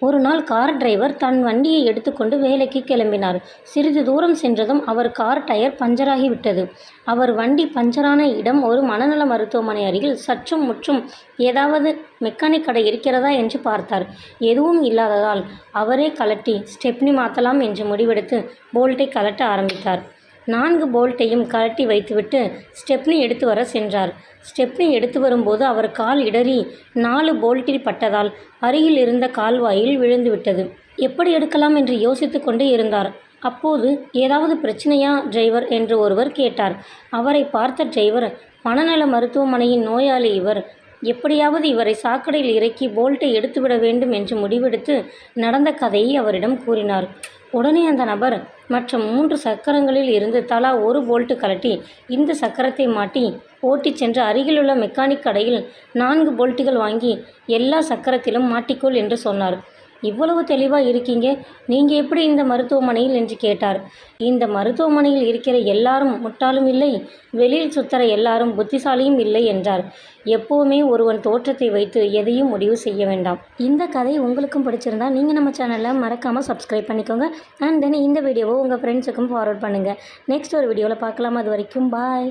ஒரு நாள் car driver தன் வண்டியை எடுத்துக்கொண்டு வேலைக்கு கிளம்பினார். சிறிது தூரம் சென்றதும் அவர் கார் டயர் பஞ்சராகி விட்டது. அவர் வண்டி பஞ்சரான இடம் ஒரு மனநல மருத்துவமனை அருகில். சற்றும் முற்றும் ஏதாவது மெக்கானிக் கடை இருக்கிறதா என்று பார்த்தார். எதுவும் இல்லாததால் அவரே கலட்டி ஸ்டெப்னி மாற்றலாம் என்று முடிவெடுத்து போல்ட்டை கழட்ட ஆரம்பித்தார். நான்கு போல்ட்டையும் கழட்டி வைத்துவிட்டு ஸ்டெப்னி எடுத்து வர சென்றார். ஸ்டெப்னி எடுத்து வரும்போது அவர் கால் இடறி நாலு போல்ட்டில் பட்டதால் அருகில் இருந்த கால்வாயில் விழுந்துவிட்டது எப்படி எடுக்கலாம் என்று யோசித்து கொண்டே இருந்தார். அப்போது ஏதாவது பிரச்சனையா டிரைவர் என்று ஒருவர் கேட்டார். அவரை பார்த்த டிரைவர் மனநல மருத்துவமனையின் நோயாளி இவர். எப்படியாவது இவரை சாக்கடையில் இறக்கி போல்ட்டை எடுத்துவிட வேண்டும் என்று முடிவெடுத்து நடந்த கதையை அவரிடம் கூறினார். உடனே அந்த நபர் மற்ற மூன்று சக்கரங்களில் இருந்து தலா ஒரு போல்ட் கழட்டி இந்த சக்கரத்தை மாட்டி ஓட்டிச் சென்று அருகிலுள்ள மெக்கானிக் கடையில் நான்கு போல்ட்டுகள் வாங்கி எல்லா சக்கரத்திலும் மாட்டிக்கொள் என்று சொன்னார். இவ்வளவு தெளிவாக இருக்கீங்க நீங்கள் எப்படி இந்த மருத்துவமனையில் என்று கேட்டார். இந்த மருத்துவமனையில் இருக்கிற எல்லாரும் முட்டாளும் இல்லை வெளியில் சுத்தற எல்லாரும் புத்திசாலியும் இல்லை என்றார். எப்போவுமே ஒருவன் தோற்றத்தை வைத்து எதையும் முடிவு செய்ய வேண்டாம். இந்த கதை உங்களுக்கும் பிடிச்சிருந்தா நீங்கள் நம்ம சேனலை மறக்காமல் சப்ஸ்கிரைப் பண்ணிக்கோங்க. அண்ட் தென் இந்த வீடியோவை உங்கள் ஃப்ரெண்ட்ஸுக்கும் ஃபார்வர்ட் பண்ணுங்கள் நெக்ஸ்ட் ஒரு வீடியோவில் பார்க்கலாம். அது வரைக்கும் பாய்.